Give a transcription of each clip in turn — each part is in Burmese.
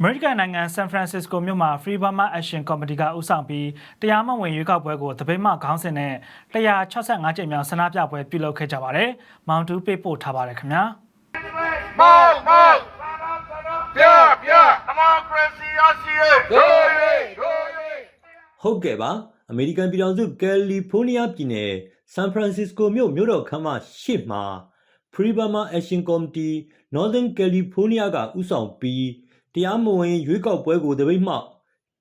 အမေရိကန်နိုင်ငံဆန်ဖရန်စစ္စကိုမြို့မှာ Free Burma Action Committee ကဦးဆောင်ပြီးတရားမဝင်ရွေးကောက်ပွဲကိုသပိတ်မှခေါင်းစဉ်နဲ့165ကြိမ်မြောက်ဆန္ဒပြပွဲပြုလုပ်ခဲ့ကြပါတယ်။မောင်တူပေးပို့ထားပါတယ်ခင်ဗျာ။မောက်မောက်ပြပြဒီမိုကရေစီရရှိရေးဒိုးရေးဒိုးရေးဟုတ်ကဲ့ပါအမေရိကန်ပြည်ထောင်စုကယ်လီဖိုးနီးယားပြည်နယ်ဆန်ဖရန်စစ္စကိုမြို့မြို့တော်ခမ်းမရှေ့မှာ Free Burma Action Committee Northern California ကဥဆောင်ပြီး တရားမဝင်ရွေးကောက်ပွဲကိုတပိတ်မှ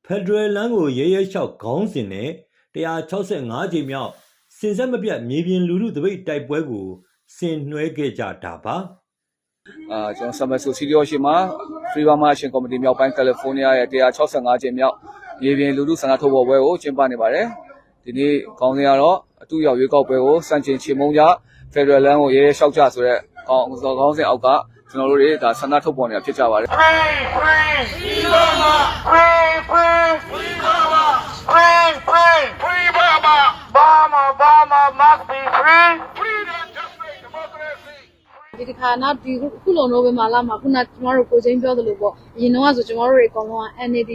Federal လမ်းကိုရဲရဲလျှောက်ခေါင်းစဉ်နဲ့165ကြိမ်မြောက်စင်ဆက်မပြတ်မြေပြင်လူထုတပိတ်တိုက်ပွဲကိုဆင်နွှဲခဲ့ကြတာပါအာကျွန်တော်ဆမ်မက်ဆိုစီရီယောရှိမှာ Free Burma Action Committee မြောက်ပိုင်းကယ်လီဖိုးနီးယားရဲ့165ကျင်းမြောက်မြေပြင်လူထုဆန္ဒထုတ်ဖော်ပွဲကိုကျင်းပနေပါတယ်ဒီနေ့ခေါင်းစဉ်ကတော့အတူရောက်ရွေးကောက်ပွဲကိုစန့်ကျင်ချေမှုန်းကြ Federal လမ်းကိုရဲရဲလျှောက်ကြဆိုတဲ့ခေါင်းစော်ခေါင်းစဉ်အောက်က ကျွန်တော်တို့တွေဒါဆန္ဒထုတ်ပေါ်နေတာဖြစ်ကြပါတယ်ဒီတစ်ခါနောက်ဒီခုလုံနိုဘယ်မှာလာမှာခုနကျွန်တော်တို့ကိုချင်းပြောသလိုပေါ့အရင်တော့ဆိုကျွန်တော်တို့တွေအကုန်လုံးက NAD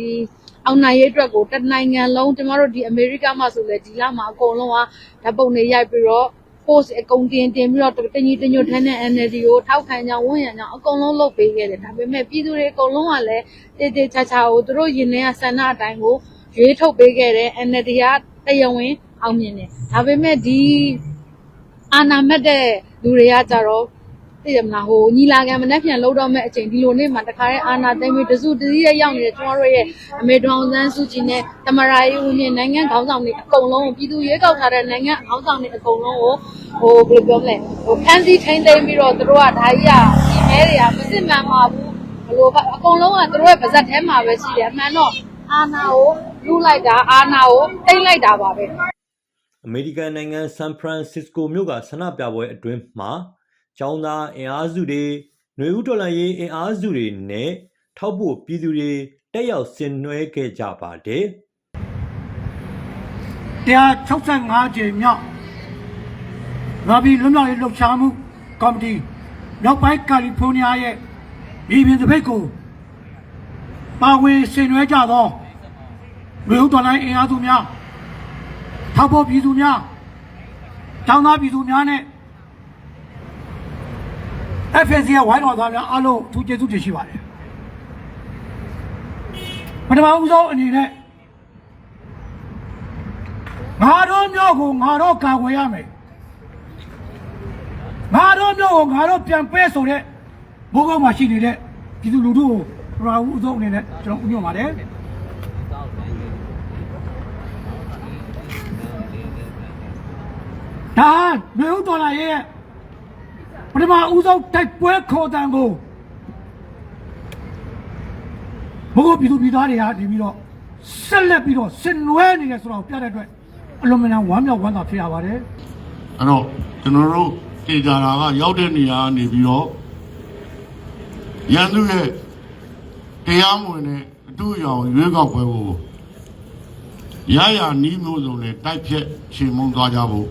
အောင်နိုင်ရေးအတွက်ကိုတနိုင်ငံလုံးကျွန်တော်တို့ဒီအမေရိကမှာဆိုလဲဒီလမှာအကုန်လုံးကဓာတ်ပုံတွေရိုက်ပြီးတော့ post အကုန်တင်တင်ပြီးတော့တညီတညွတ်ထန်းတဲ့ NLD ကိုထောက်ခံကြဝန်ရံကြအကုန်လုံးလုပ်ပေးခဲ့တယ်ဒါပေမဲ့ပြည်သူတွေအကုန်လုံးကလည်းတေးတေးချာချာကိုသူတို့ရင်ထဲကဆန္ဒအတိုင်းကိုရွေးထုတ်ပေးခဲ့တယ် NLD ကတရားဝင်အောင်မြင်တယ်ဒါပေမဲ့ဒီအာနာမက်တဲ့လူတွေကကြတော့ သိရမလားဟိုညီလာခံမနေ့ပြန်လှုပ်တော့မဲ့အချိန်ဒီလိုနေ့မှာတခါတည်းအာနာသိမ့်ပြီးတစုတစည်းရဲ့ရောက်နေတဲ့ကျွန်တော်တို့ရဲ့အမေတော်အောင်ဆန်းစုကြည်နဲ့တမရာရေးဦးနဲ့နိုင်ငံခေါင်းဆောင်တွေအကုန်လုံးကိုပြည်သူရွေးကောက်ထားတဲ့နိုင်ငံခေါင်းဆောင်တွေအကုန်လုံးကိုဟိုဘယ်လိုပြောမလဲဟိုဖန်စီထိန်းသိမ်းပြီးတော့သူတို့ကဒါကြီးကဒီမဲတွေကမစစ်မှန်ပါဘူးဘလို့ကအကုန်လုံးကသူတို့ရဲ့ပါဇက်ထဲမှာပဲရှိတယ်အမှန်တော့အာနာကိုလူလိုက်တာအာနာကိုတိတ်လိုက်တာပါပဲအမေရိကန်နိုင်ငံဆန်ဖရန်စစ္စကိုမြို့ကဆန္ဒပြပွဲအတွင်းမှာ ကျောင်းသားအင်အားစုတွေຫນွေဦးတော်လှန်ရေးအင်အားစုတွေနဲ့ထောက်ဖို့ပြည်သူတွေတက်ရောက်ဆင်နွှဲခဲ့ကြပါတယ်165ကြိမ်မြောက်ရာဘီလွတ်မြောက်ရေးလှုပ်ရှားမှုကော်မတီမြောက်ပိုင်းကယ်လီဖိုးနီးယားရဲ့ပြည်ပြင်သပိတ်ကိုပါဝင်ဆင်နွှဲကြသောမြို့တော်လိုင်းအင်အားစုများထောက်ဖို့ပြည်သူများတောင်းသားပြည်သူများနဲ့ FNC ရဲ့ဝိုင်းတော်သားများအားလုံးသူကျေးဇူးတင်ရှိပါတယ်ပထမဦးဆုံးအနေနဲ့ငါတို့မျိုးကိုငါတို့ကာကွယ်ရမယ်ငါတို့မျိုးကိုငါတို့ပြန်ပဲဆိုတဲ့ဘိုးကောင်းမှာရှိနေတဲ့ပြည်သူလူထုကိုပရာဦးအဆုံးအနေနဲ့ကျွန်တော်ဥညွှန်ပါတယ်ဒါမျိုးတော်လာရဲ့ ပထမဦးဆုံးတိုက်ပွဲခေါ်တံကိုဘိုးကောပြည်သူပြည်သားတွေဟာနေပြီးတော့ဆက်လက်ပြီးတော့ဆင်နွှဲနေတယ်ဆိုတော့ပြတဲ့အတွက်အလွန်မနာဝမ်းမြောက်ဝမ်းသာဖြစ်ရပါတယ်အဲ့တော့ကျွန်တော်တို့တေကြတာကရောက်တဲ့နေရာကနေပြီးတော့ရန်သူရဲ့တရားမဝင်တဲ့အတူအယောင်ရွေးကောက်ပွဲကိုရရနီးမျိုးစုံနဲ့တိုက်ဖြတ်ချိန်မုံသွားကြဖို့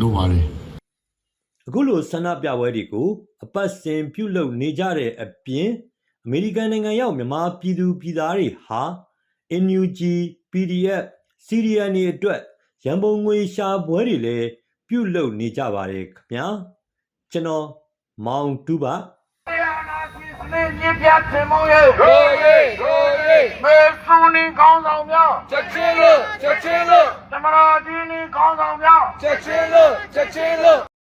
လိုပါတယ် အခုလိုဆန္ဒပြပွဲတွေကိုအပတ်စဉ်ပြုလုပ်နေကြတဲ့အပြင်အမေရိကန်နိုင်ငံရောက်မြန်မာပြည်သူပြည်သားတွေဟာ NUG PDF CDN တွေအတွက်ရန်ပုံငွေရှာပွဲတွေလည်းပြုလုပ်နေကြပါတယ်ခင်ဗျာကျွန်တော်မောင်တူပါတရားနာစီစနစ်ညစ်ပြတ်ခြင်းမုံရေးဒိုးရေးဒိုးရေးမေဆုနီကောင်းဆောင်များချက်ချင်းလို့ချက်ချင်းလို့သမတော်ကြီးနီကောင်းဆောင်များချက်ချင်းလို့ချက်ချင်းလို့